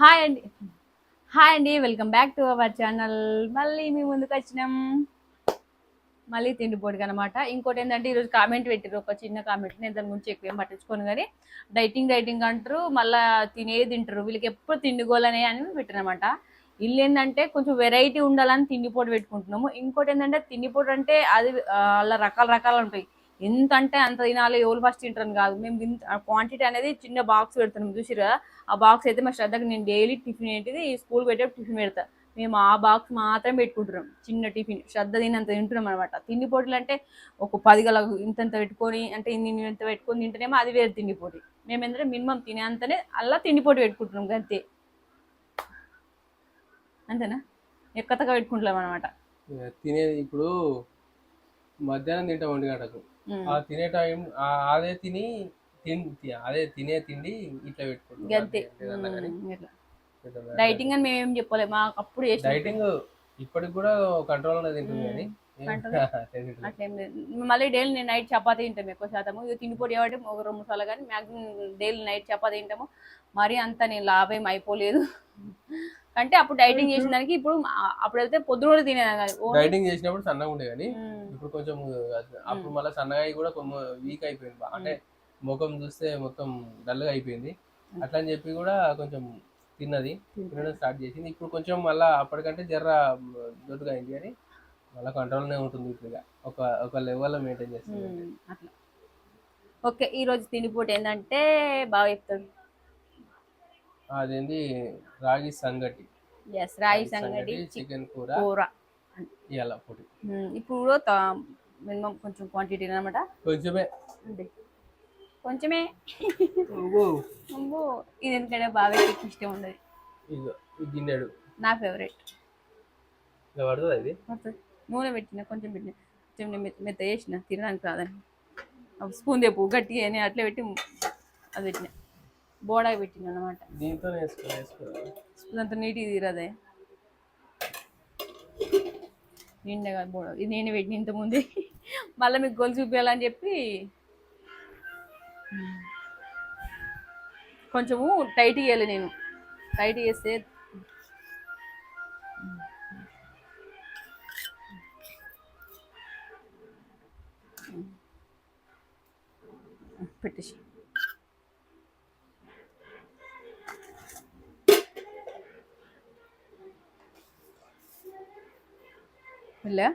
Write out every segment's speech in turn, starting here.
Hi అండి. Hi అండి welcome back to our channel. మళ్ళీ మీ ముందుకు వచ్చినాం. మళ్ళీ తిండిపోటుగా అనమాట ఇంకోటి ఏంటంటే ఈరోజు కామెంట్ పెట్టారు ఒక చిన్న కామెంట్ నేను దాని గురించి ఎక్కువ ఏం పట్టించుకోను కానీ డైటింగ్ డైటింగ్ అంటారు. మళ్ళీ తినేది తింటారు. వీళ్ళకి ఎప్పుడు తిండిగోలనే అని పెట్టారనమాట ఇల్లు ఏంటంటే కొంచెం వెరైటీ ఉండాలని తిండిపోటు పెట్టుకుంటున్నాము. ఇంకోటి ఏంటంటే తిండిపోటు అంటే అది అలా రకాల రకాలు ఉంటాయి. ఎంత అంటే అంత తినాలి ఎవరు ఫస్ట్ తింటారని కాదు. మేము క్వాంటిటీ అనేది చిన్న బాక్స్ పెడుతున్నాం. చూసిరా ఆ బాక్స్ అయితే మా శ్రద్ధకి నేను డైలీ టిఫిన్ ఏంటిది? స్కూల్ పెట్టే టిఫిన్ పెడతా. మేము ఆ బాక్స్ మాత్రం పెట్టుకుంటున్నాం. చిన్న టిఫిన్ శ్రద్ధ తినంత తింటున్నాం అనమాట తిండి పోటీలు అంటే ఒక పది గల ఇంతంత పెట్టుకొని అంటే ఇన్ని ఇంత పెట్టుకొని తింటేనేమో అది వేరు తిండి పోటీ. మేము ఏంటంటే మినిమం తినేంతనే అలా తిండి పోటీ పెట్టుకుంటున్నాం అంతే అంతేనా? ఎక్కతగా పెట్టుకుంటున్నాం అనమాట తినేది ఇప్పుడు మధ్యాహ్నం తింటాం ఒంటి గంటకు. ఆ తినే టైం అదే తిని అదే తినే తిండి ఇట్లా పెట్టుకుంటాం డైటింగ్ అని మేము ఏం చెప్పలేదు మాకు అప్పుడు డైటింగ్ ఇప్పటికి కూడా కంట్రోల్ అనేది తింటుంది కానీ. అట్లేం లేదు. మళ్ళీ డైలీ నేను నైట్ చపాతీ తింటాము ఎక్కువ శాతము. తిండిపోటీ కాబట్టి ఒక రెండు సార్లు కానీ మ్యాక్సిమం డైలీ నైట్ చపాతీ తింటాము. మరీ అంత నేను లాభం అయిపోలేదు. అంటే అప్పుడు డైటింగ్ చేసిన దానికి ఇప్పుడు అప్పుడు వెళ్తే పొద్దున కూడా తినేదాన్ని డైటింగ్ చేసినప్పుడు సన్నగా ఉండే కానీ. ఇప్పుడు కొంచెం అప్పుడు మళ్ళీ సన్నగా కూడా కొంచెం వీక్ అయిపోయింది అంటే ముఖం చూస్తే మొత్తం డల్గా అయిపోయింది. అట్లా అని చెప్పి కూడా కొంచెం తిన్నది. తినడం స్టార్ట్ చేసింది. ఇప్పుడు కొంచెం మళ్ళీ అప్పటికంటే జర్ర దొడ్డుగా అయింది కానీ మళ్ళీ కంట్రోల్నే ఉంటుంది ఇప్పుడు. ఒక ఒక లెవెల్లో మెయింటైన్ చేస్తుంది. అట్లా. ఓకే ఈ రోజు తిండిపోటీ ఏంటంటే బాగా చెప్తాడు. అదేంటి రాగి సంగటి. ఎస్ రాయి సంగటి చికెన్ కూర కూర. ఇవాళ పొడి. ఇప్పుడు మినిమం కొంచెం క్వాంటిటీ అనమాట కొంచెమే. కొంచెమే. ఇది ఎందుకంటే బాగా ఎక్కువ ఇష్టం ఉండదు. ఈ గిన్నెడు. నా ఫేవరెట్ ఇక పడుతుంది ఇది? నూనె పెట్టిన కొంచెం పెట్టిన కొంచెం మెత్త చేసిన తినడానికి రాదని. స్పూన్ తెప్పు గట్టి అని అట్లా పెట్టి అది పెట్టిన. బోడా పెట్టిన అనమాట దీంతో స్పూన్ అంత నీట్గా తీరదే. నిండగా బోడ. ఇది నేను పెట్టిన ఇంతకుముందే. మళ్ళీ మీకు గొలుసు చూపించాలని చెప్పి. కొంచెము టైట్ చేయాలి నేను. టైట్ చేస్తే పెట్టేసి వెళ్ళా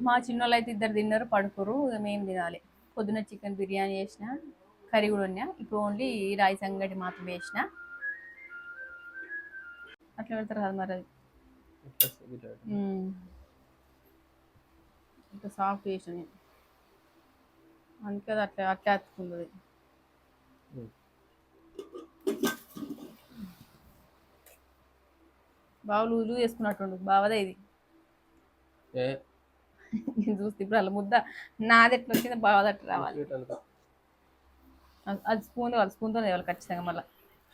మా చిన్నోళ్ళు అయితే ఇద్దరు తిన్నారు పడుకోరు ఇక మేము తినాలి పొద్దున చికెన్ బిర్యానీ చేసిన కర్రీ కూడా ఉన్నా ఇప్పుడు ఓన్లీ రాయి సంగటి మాత్రం వేసిన అట్లా పెడతారు కదా మరి అది ఇట్లా- సాఫ్ట్ చేసిన నేను. అందుకే అది అట్లా అట్లా అతుకుంది. బాగా లూజ్ లూజ్ చేసుకున్నట్టుండు. బావదే ఇది. ఏ? నేను చూస్తే ఇప్పుడు అలా ముద్ద. నాది ఎట్లా వచ్చిందో బాగా అట్లా రావాలి. అది- స్పూన్ వాళ్ళు స్పూన్తో తేవాలి ఖచ్చితంగా మళ్ళీ దాంట్లో ఎక్కువ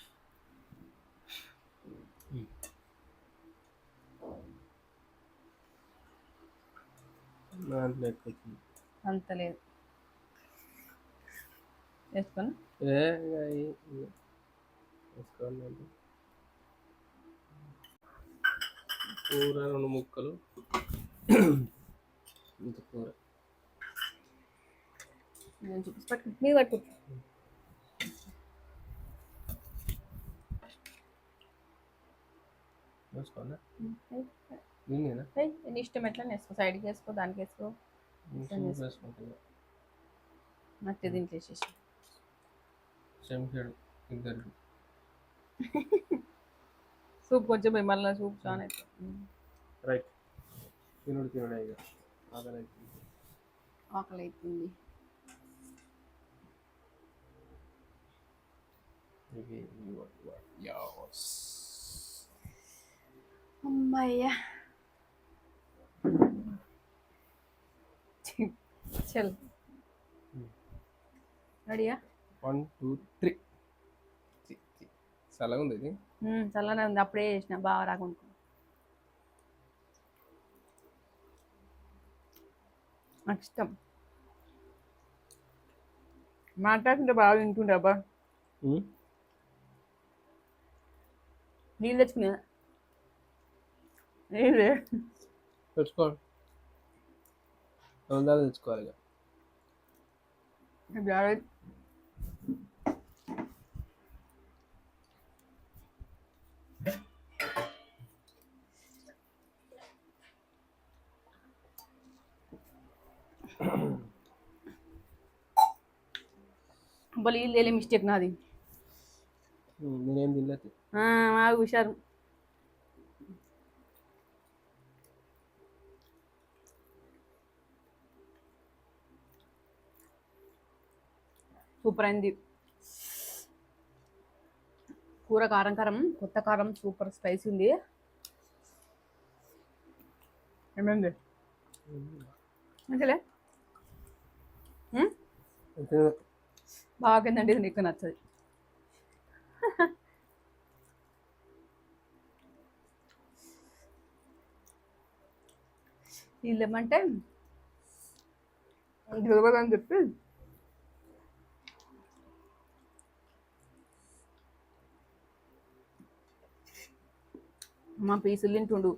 వచ్చింది. అంత లేదు. వేసుకొని? వేసుకోండి. కూర రెండు ముక్కలు. ఇంత కూర. నేను చూపిసి పట్టుకు. మీరు పట్టుకు. వేసుకోండి దీన్నేనా ఏయ్, నీ ఇష్టం ఎట్లా వేసుకో సైడ్కి వేసుకో దానికి వేసుకో మట్టి దీంట్లో వేసేసి చెంచాడు ఇద్దరికి సూప్ కొంచెం మళ్ళీ సూప్ చాలా రైట్ తినుడు తినుడే ఇక ఆకలి అవుతుంది. ఆకలి అవుతుంది. అమ్మయ్యా చల్ రెడీయా వన్ టూ త్రీ. చల్లగా ఉంది ఇది? చల్లనే ఉంది. అప్పుడే చేసిన. బాగా రాకుండా నాకు ఇష్టం మాట్లాడుతుంటే బాగా వింటుండే అబ్బా. నీళ్ళు తెచ్చుకునే నీళ్ళు తెచ్చుకోండి వందలు తెచ్చుకోవాలి ఇక జాగ్రత్త బలి వీళ్ళు మిస్టేక్ నాది ఉమ్, నేనేం తినలేదు ఆ, బాగా హుషారు సూపర్ అయింది కూర కారం కారం కొత్త కారం సూపర్ స్పైసీ ఉంది. ఏమైంది? మంచిలే? బాగుందండి ఇది నీకు నచ్చదు. వీళ్ళు ఏమంటే చెప్పి మా పీసులు తింటుండు.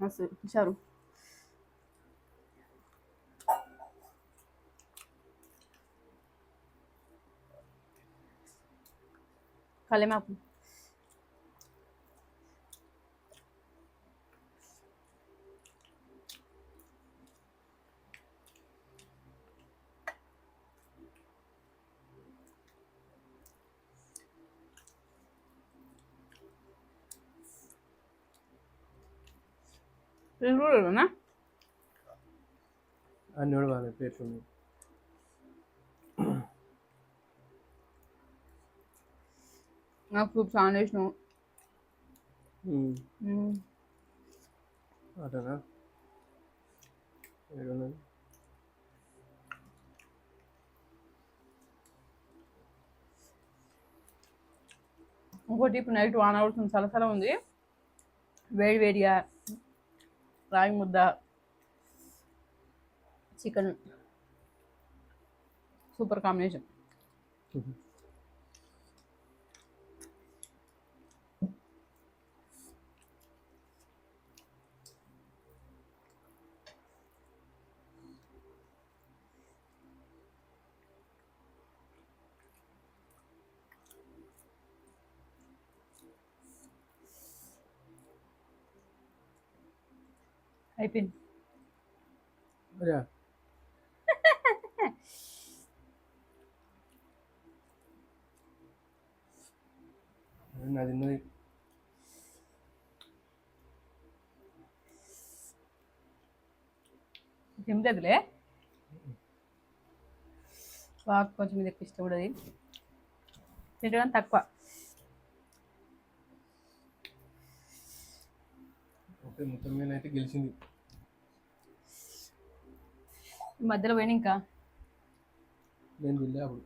మస్తు ఇచ్చారు కలిమాకు తిరుగులేనా అన్ని కూడా బాగా ఉన్నాయి నాకు సూప్ చాలా ఇష్టం ఉమ్, మ్మ్. అటనా ఇంకోటి ఇప్పుడు నైట్ వాన్ అవర్స్ సలసల ఉంది వేడి వేడిగా రాగి ముద్ద. చికెన్. Super combination. అయిపోయింది. నాది ఉన్నది. తింటదిలే బాగా కొంచెం ఇది ఎక్కువ ఇష్టపడది. తింటడం తక్కువ. ఓకే మొత్తం మీద అయితే గెలిచింది. మధ్యలో పోయిన ఇంకా? నేను తినలే అప్పుడు.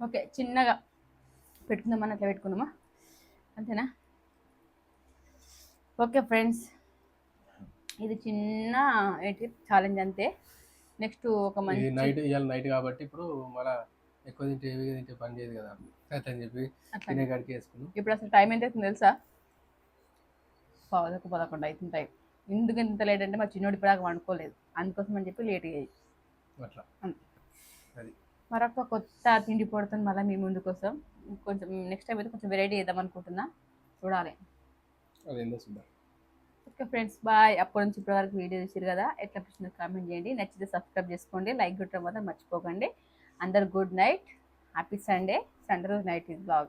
ఓకే చిన్నగా పెట్టుకుందామని అట్లా పెట్టుకుందామా అంతేనా? ఓకే ఫ్రెండ్స్ ఇది చిన్న ఏంటి? ఛాలెంజ్ అంతే. నెక్స్ట్ ఒక మంచి నైట్ ఇవాళ నైట్ కాబట్టి ఇప్పుడు మళ్ళా ఎక్కువ తింటే హెవీగా తింటే పని చేయదు కదా అయితే అని చెప్పి తినే కాడికి వేసుకున్నాం. ఇప్పుడు అసలు టైం ఎంత అవుతుందో తెలుసా? పదకొండు పదకొండు అవుతుంటాయి ఎందుకు ఇంత లేట్ అంటే మా చిన్నోడు ఇప్పుడు వండుకోలేదు. అందుకోసం అని చెప్పి లేట్ అయ్యాయి అట్లా. అది. మరొక కొత్త తిండి పొడుతుంది మళ్ళీ మీ ముందు కోసం కొంచెం నెక్స్ట్ టైం అయితే కొంచెం వెరైటీ చేద్దాం అనుకుంటున్నా. చూడాలి. అదేందో చూద్దాం. ఓకే ఫ్రెండ్స్ బాయ్ అప్పటి నుంచి ఇప్పటి వరకు వీడియో చూసారు కదా ఎట్లా అనిపిస్తుందో కామెంట్ చేయండి. నచ్చితే సబ్స్క్రైబ్ చేసుకోండి లైక్ కొట్టడం మాత్రం మర్చిపోకండి. అందరు good night. Happy Sunday. Sunday రోజు నైట్ ఇస్ బ్లాగ్